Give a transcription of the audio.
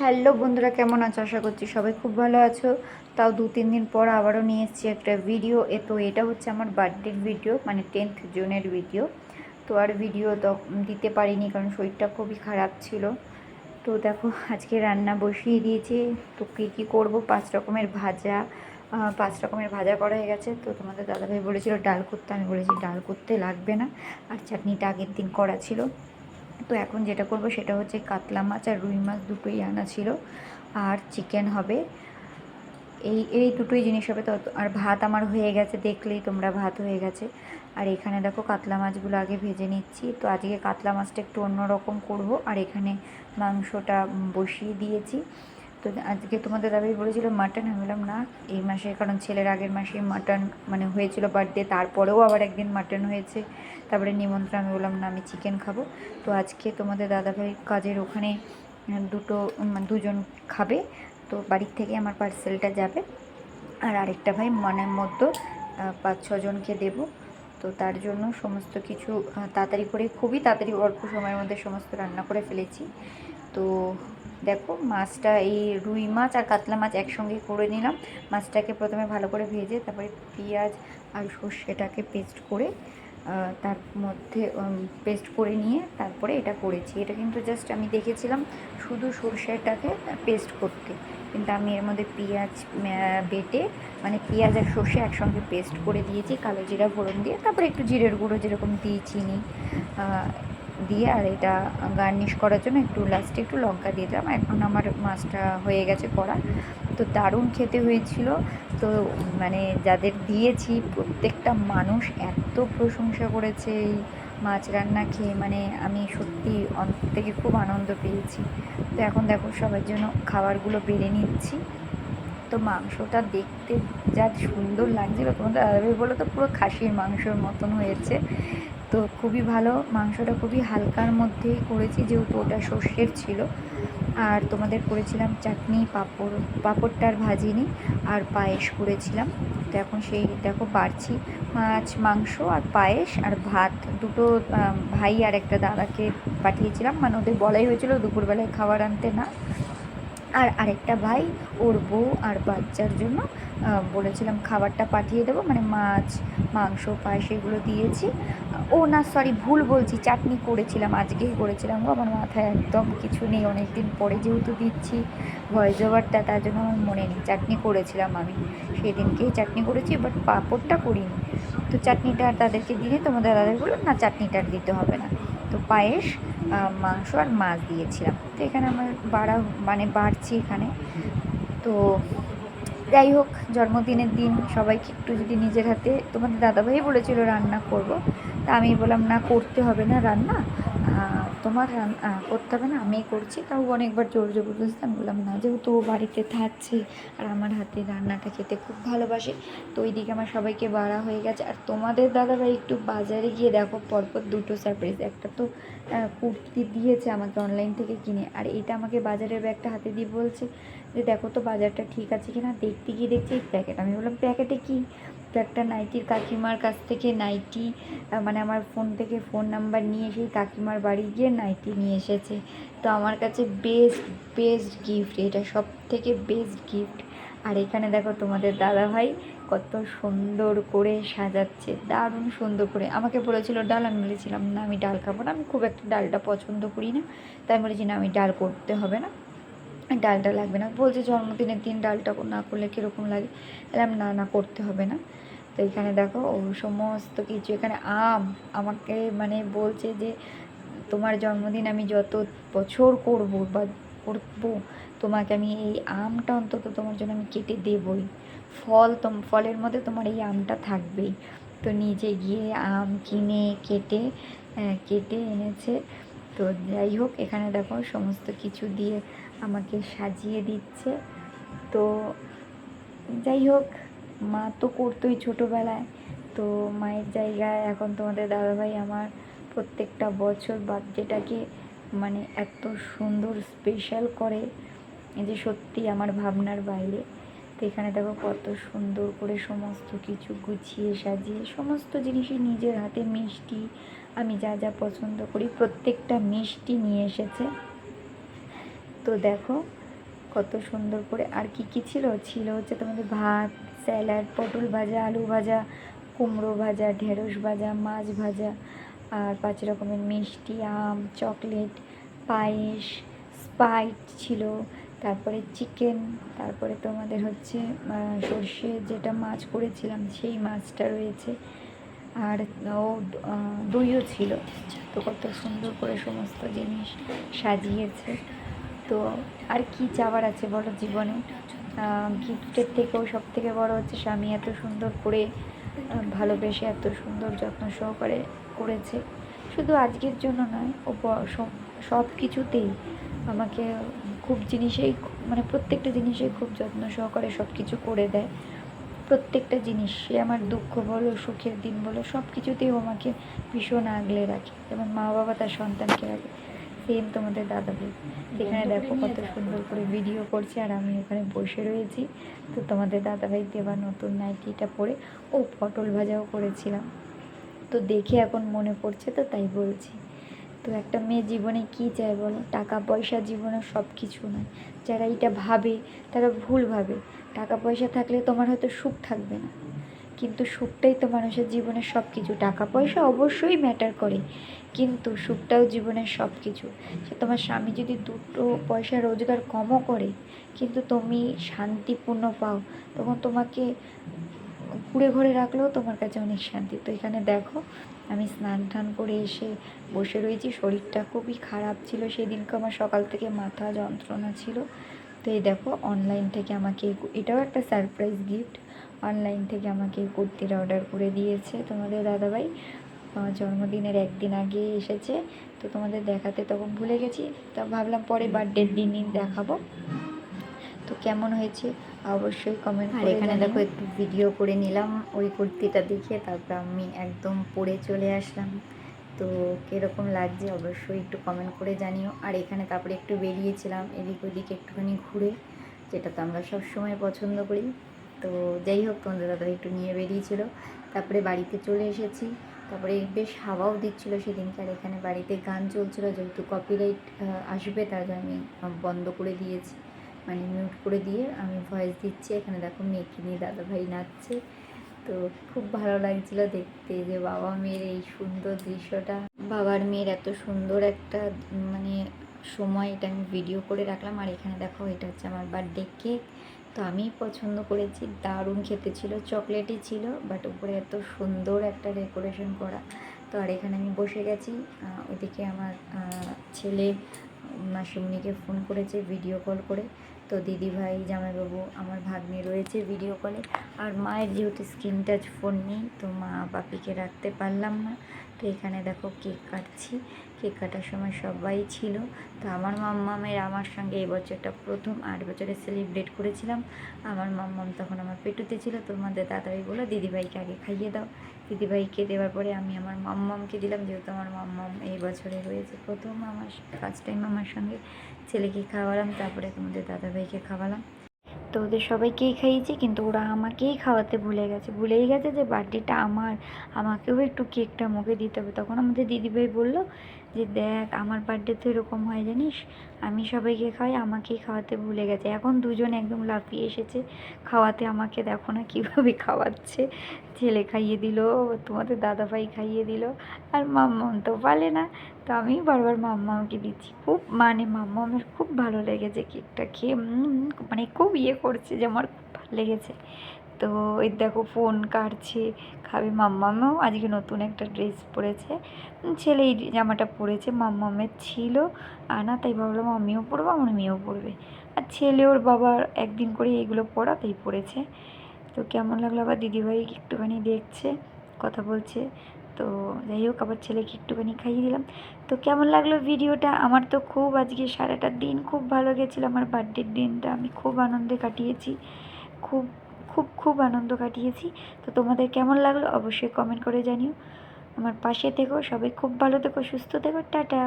Hello বন্ধুরা, কেমন আছো? আশা করছি সবাই খুব ভালো আছো। তাও দু তিন দিন পর আবারও নিয়ে এসেছি একটা ভিডিও এ তো এটা হচ্ছে আমার বার্থডের ভিডিও মানে টেন্থ জুনের ভিডিও তো আর ভিডিও তো দিতে পারিনি কারণ শরীরটা খুবই খারাপ ছিল। তো দেখো, আজকে রান্না বসিয়ে দিয়েছি। তো কী কী করব? পাঁচ রকমের ভাজা। পাঁচ রকমের ভাজা করা হয়ে গেছে। তো তোমাদের দাদাভাই বলেছিল, ডাল করতে। আমি বলেছি, ডাল করতে লাগবে না। আর চাটনিটা আগের দিন করা ছিল। তো এখন যেটা করব সেটা হচ্ছে কাতলা মাছ আর রুই মাছ দুটোই আনা ছিল, আর চিকেন হবে। এই এই দুটোই জিনিস হবে তো, আর ভাত আমার হয়ে গেছে, দেখলেই তোমরা ভাত হয়ে গেছে। আর এখানে দেখো কাতলা মাছগুলো আগে ভেজে নিচ্ছি, তো আজকে কাতলা মাছটা একটু অন্যরকম করব, আর এখানে মাংসটা বসিয়ে দিয়েছি। তো আজকে তোমাদের দাদাই বলেছিল মাটন আমি বললাম না এই মাসে কারণ ছেলের আগের মাসে মাটন মানে হয়েছিল বার্থডে তারপরেও আবার একদিন মাটন হয়েছে। তারপরে নিমন্ত্রণ আমি বললাম না আমি চিকেন খাব। তো আজকে তোমাদের দাদাভাই কাজের ওখানে দুটো উম, দুজন খাবে। তো বাড়ির থেকে আমার পার্সেলটা যাবে। আর আরেকটা ভাই মনের আহ, পাঁচ ছজনকে দেবো। তো তার জন্য সমস্ত কিছু তাড়াতাড়ি করে খুবই তাড়াতাড়ি অল্প সময়ের মধ্যে সমস্ত রান্না করে ফেলেছি। তো দেখো মাছটা, এই রুই মাছ আর কাতলা মাছ একসঙ্গে করে নিলাম। মাছটাকে প্রথমে ভালো করে ভেজে তারপরে পেঁয়াজ আর সর্ষেটাকে পেস্ট করে তার মধ্যে পেস্ট করে নিয়ে তারপরে এটা করেছি। এটা কিন্তু জাস্ট আমি দেখেছিলাম শুধু সর্ষেটাকে পেস্ট করতে। কিন্তু আমি এর মধ্যে পেঁয়াজ বেটে মানে পেঁয়াজ আর সর্ষে একসঙ্গে পেস্ট করে দিয়েছি, কালো জিরা, ফোড়ন দিয়ে। তারপরে একটু জিরের গুঁড়ো যেরকম দিই চিনি দিয়ে আর এটা গার্নিশ করার জন্য একটু লাস্টে একটু লঙ্কা দিয়ে দিলাম। এখন আমার মাছটা হয়ে গেছে করা। তো দারুণ খেতে হয়েছিল। তো মানে যাদের দিয়েছি, প্রত্যেকটা মানুষ এত প্রশংসা করেছে এই মাছ রান্না খেয়ে। মানে আমি সত্যি অন্তর থেকে খুব আনন্দ পেয়েছি। তো এখন দেখো সবার জন্য খাবারগুলো বেড়ে নিচ্ছি। তো মাংসটা দেখতে যা সুন্দর লাগছিল। তোমাদের দাদাভাই বলো তো পুরো খাসির মাংসের মতন হয়েছে। তো খুবই ভালো, মাংসটা খুবই হালকার মধ্যেই করেছি, যেহেতু ওটা সর্ষের ছিল। আর তোমাদের করেছিলাম চাটনি, পাঁপড়, পাঁপড়টা আর ভাজিনি আর পায়েস করেছিলাম। তো এখন সেই, দেখো বাড়ছি। মাছ, মাংস আর পায়েস আর ভাত, দুটো ভাই আর একটা দাদাকে পাঠিয়েছিলাম। মানে ওদের বলাই হয়েছিল দুপুরবেলায় খাবার আনতে না। আর আরেকটা ভাই, ওর বউ আর বাচ্চার জন্য বলেছিলাম খাবারটা পাঠিয়ে দেবো মানে মাছ, মাংস, পায়েস এগুলো দিয়েছি। ও না সরি ভুল বলছি, চাটনি করেছিলাম, আজকেই করেছিলাম গো, আমার মাথায় একদম কিছু নেই অনেক দিন পরে যেহেতু দিচ্ছি ভয়েস ওভারটা তার জন্য আমার মনে নেই, চাটনি করেছিলাম আমি, সেদিনকেই চাটনি করেছি বাট পাঁপড়টা করিনি। তো চাটনিটা তাদেরকে দিলে তোমাদের দাদাদের বললাম, না, চাটনিটা দিতে হবে না। তো পায়েস মাংস আর মাছ দিয়েছিলাম। তো এখানে আমার বাড়া মানে বাড়ছি এখানে। তো যাই হোক, জন্মদিনের দিন সবাইকে একটু যদি নিজের হাতে, তোমাদের দাদাভাই বলেছিল রান্না করব। তা আমি বললাম, না, করতে হবে না রান্না। তোমার করতে হবে না, আমিই করছি। তাও অনেকবার জোর জবরদস্তি, আমি বললাম, না, যেহেতু ও বাড়িতে থাকছে আর আমার হাতে রান্নাটা খেতে খুব ভালোবাসে, তো ওইদিকে আমার সবাইকে বাড়া হয়ে গেছে। আর তোমাদের দাদাভাই একটু বাজারে গিয়ে দেখো, পরপর দুটো সারপ্রাইজ একটা তো কুর্তি দিয়েছে আমাকে অনলাইন থেকে কিনে, আর এটা আমাকে বাজারের ব্যাগটা হাতে দিয়ে বলছে যে, দেখো তো বাজারটা ঠিক আছে কিনা, দেখতে গিয়ে দেখছি, এই প্যাকেট আমি বললাম প্যাকেটে কি? তো একটা নাইটির কাকিমার কাছ থেকে নাইটি মানে আমার ফোন থেকে ফোন নাম্বার নিয়ে সেই কাকিমার বাড়ি গিয়ে নাইটি নিয়ে এসেছে। তো আমার কাছে বেস্ট বেস্ট গিফট এটা সব থেকে বেস্ট গিফট আর এখানে দেখো তোমাদের দাদা ভাই কত সুন্দর করে সাজাচ্ছে, দারুণ সুন্দর করে। আমাকে বলেছিল, ডাল, আমি বলেছিলাম, না, আমি ডাল খাব না, আমি খুব একটা ডালটা পছন্দ করি না। তাই বলেছি, না, আমি ডাল করতে হবে না, ডালটা লাগবে না। বলছে, জন্মদিনের দিন ডালটা না করলে কীরকম লাগে? বললাম, না না, করতে হবে না। তো এখানে দেখো ও সমস্ত কিছু। এখানে আম আমাকে মানে বলছে যে তোমার জন্মদিন আমি যত বছর করব বা করব তোমাকে আমি এই আমটা অন্তত তোমার জন্য আমি কেটে দেবই। ফল তোম ফলের মধ্যে তোমার এই আমটা থাকবেই। তো নিজে গিয়ে আম কিনে কেটে আহ, কেটে এনেছে। তো যাই হোক এখানে দেখো সমস্ত কিছু দিয়ে আমাকে সাজিয়ে দিচ্ছে। তো যাই হোক মা তো করতোই ছোটোবেলায়। তো মায়ের জায়গায় এখন তোমাদের দাদাভাই আমার প্রত্যেকটা বছর বার্থডেটাকে মানে এত সুন্দর স্পেশাল করে। যে সত্যি আমার ভাবনার বাইরে। তো এখানে দেখো কত সুন্দর করে সমস্ত কিছু গুছিয়ে সাজিয়ে সমস্ত জিনিসই নিজের হাতে মিষ্টি। আমি যা যা পছন্দ করি প্রত্যেকটা মিষ্টি নিয়ে এসেছে। তো দেখো কত সুন্দর করে আর কি কি ছিল? ছিল হচ্ছে তোমাদের ভাত স্যালাড, পটল ভাজা, আলু ভাজা, কুমড়ো ভাজা, ঢেঁড়স ভাজা, মাছ ভাজা আর পাঁচ রকমের মিষ্টি, আম, চকলেট, পায়েস, স্পাইট ছিল। তারপরে চিকেন, তারপরে তোমাদের হচ্ছে সর্ষে যেটা মাছ করেছিলাম সেই মাছটা রয়েছে। আর, ও দইও ছিল। তো কত সুন্দর করে সমস্ত জিনিস সাজিয়েছে। তো আর কি চাওয়ার আছে বলো জীবনে? গিফটের থেকেও সব থেকে বড় হচ্ছে স্বামী এত সুন্দর করে ভালোবেসে এত সুন্দর যত্ন সহকারে করেছে। শুধু আজকের জন্য নয় ও সব- কিছুতেই আমাকে খুব জিনিসেই মানে প্রত্যেকটা জিনিসেই খুব যত্ন সহকারে সব কিছু করে দেয়। প্রত্যেকটা জিনিস, সে আমার দুঃখ বলো, সুখের দিন বলো সব কিছুতেই ও আমাকে ভীষণ আগলে রাখে। যেমন মা বাবা তার সন্তানকে রাখে সেম তোমাদের দাদা ভাই এখানে দেখো কত সুন্দর করে ভিডিও করছে আর আমি ওখানে বসে রয়েছি। তো তোমাদের দাদা ভাই দেওয়া নতুন নাইটিটা পরে ও পটল ভাজাও করেছিলাম। তো দেখে এখন মনে পড়ছে তো তাই বলছি। তো একটা মেয়ে জীবনে কী চায় বলো? টাকা পয়সা জীবনে সব কিছু নয়। যারা এটা ভাবে তারা ভুল ভাবে। টাকা পয়সা থাকলে তোমার হয়তো সুখ থাকবে না। কিন্তু সুখটাই তো মানুষের জীবনের সব কিছু টাকা, পয়সা অবশ্যই ম্যাটার করে। কিন্তু সুখটাও জীবনের সব কিছু সে তোমার স্বামী যদি দুটো পয়সা রোজগার কমও করে, কিন্তু তুমি শান্তিপূর্ণ পাও, তখন তোমাকে কুড়ে ঘরে রাখলেও তোমার কাছে অনেক শান্তি। তো এখানে দেখো, আমি স্নান টান করে এসে বসে রয়েছি। শরীরটা খুবই খারাপ ছিল। সেদিনকে আমার সকাল থেকে মাথা যন্ত্রণা ছিল। তো এই দেখো অনলাইন থেকে আমাকে এটাও একটা সারপ্রাইজ গিফট অনলাইন থেকে আমাকে এই কুর্তিটা অর্ডার করে দিয়েছে তোমাদের দাদাভাই। আমার জন্মদিনের একদিন আগে এসেছে তো তোমাদের দেখাতে তখন ভুলে গেছি। তা ভাবলাম পরে বার্থডের দিনই দেখাবো। তো কেমন হয়েছে অবশ্যই কমেন্ট আর করে এখানে দেখো একটু ভিডিও করে নিলাম ওই কুর্তিটা দেখে তারপর আমি একদম পরে চলে আসলাম। তো কীরকম লাগছে অবশ্যই একটু কমেন্ট করে জানিও। আর এখানে তারপরে একটু বেরিয়েছিলাম এদিক ওদিক একটুখানি ঘুরে যেটা তো আমরা সব সময় পছন্দ করি। তো যাই হোক তোমাদের দাদা একটু নিয়ে বেরিয়েছিল। তারপরে বাড়িতে চলে এসেছি। তারপরে বেশ হাওয়াও দিচ্ছিল সেদিনকে। আর এখানে বাড়িতে গান চলছিল, যেহেতু কপিরাইট আসবে, তার আমি বন্ধ করে দিয়েছি। মানে মিউট করে দিয়ে আমি ভয়েস দিচ্ছি। এখানে দেখো মেয়েকে নিয়ে দাদাভাই নাচছে। তো খুব ভালো লাগছিল দেখতে যে বাবা মেয়ের এই সুন্দর দৃশ্যটা। বাবার মেয়ের এত সুন্দর একটা মানে সময় এটা আমি ভিডিও করে রাখলাম। আর এখানে দেখো, এটা হচ্ছে আমার বার্থডে কেক তো আমি পছন্দ করেছি। দারুণ খেতে ছিল, চকলেটই ছিল বাট উপরে এত সুন্দর একটা ডেকোরেশন করা। তো আর এখানে আমি বসে গেছি। ওইদিকে আমার ছেলে, মাসিমণিকে ফোন করেছে ভিডিও কল করে। তো দিদিভাই, জামাইবাবু, আমার ভাগ্নে রয়েছে ভিডিও কলে আর মায়ের যেহেতু স্ক্রিন টাচ ফোন নেই, তো মা বাপিকে রাখতে পারলাম না। তো এখানে দেখো কেক কাটছি। কেক কাটার সময় সবাই ছিল। তো আমার মাম্মামের আমার সঙ্গে এই বছরটা প্রথম আট বছরে সেলিব্রেট করেছিলাম। আমার মাম্মাম তখন আমার পেটুতে ছিল। তোমাদের দাদাই বলো দিদিভাইকে আগে খাইয়ে দাও। দিদিভাইকে দেওয়ার পরে আমি আমার মাম্মামকে দিলাম, যেহেতু আমার মাম্মাম এই বছরে রয়েছে প্রথম আমার ফার্স্ট টাইম আমার সঙ্গে ছেলেকে খাওয়ালাম। তারপরে তোমাদের দাদাভাইকে খাওয়ালাম। তো ওদের সবাইকেই খাইয়েছি, কিন্তু ওরা আমাকেই খাওয়াতে ভুলে গেছে। ভুলেই গেছে যে বার্থডেটা আমার। আমাকেও একটু কেকটা মুখে দিতে হবে। তখন আমাদের দিদিভাই বলল যে দেখ, আমার বার্থডে তো এরকম হয় জানিস? আমি সবাইকে খাওয়াই, আমাকেই খাওয়াতে ভুলে গেছে। এখন দুজন একদম লাফিয়ে এসেছে। খাওয়াতে আমাকে দেখো না কীভাবে খাওয়াচ্ছে। ছেলে খাইয়ে দিল, তোমাদের দাদাভাই খাইয়ে দিল। আর মাম্মাম তো পালে না। তো আমি বারবার মাম্মামকে দিচ্ছি। খুব মানে মাম্মামের খুব ভালো লেগেছে কেকটা খেয়ে। মানে খুব ইয়ে করছে যে আমার খুব ভালো লেগেছে। তো এই দেখো ফোন কাটছে, খাবে মাম্মামেও, আজকে নতুন একটা ড্রেস পরেছে। ছেলে এই জামাটা পরেছে, মাম্মামের ছিল। আনা তাই ভাবলাম আমিও পরবো, আমার মেয়েও পরবে। আর ছেলে ওর বাবার একদিন করে এইগুলো পরা, তাই পরেছে। তো কেমন লাগল আবার দিদিভাই একটুখানি দেখছে, কথা বলছে। তো যাই হোক, আবার ছেলেকে একটুখানি খাইয়ে দিলাম। তো কেমন লাগল ভিডিওটা? আমার তো খুব আজকে সারাটা দিন খুব ভালো গেছিল, আমার বার্থডের দিনটা আমি খুব আনন্দে কাটিয়েছি। খুব খুব খুব আনন্দ কাটিয়েছি। তো তোমাদের কেমন লাগল অবশ্যই কমেন্ট করে জানিও। আমার পাশে থেকো, সবাই খুব ভালো থেকো, সুস্থ থেকো, টাটা।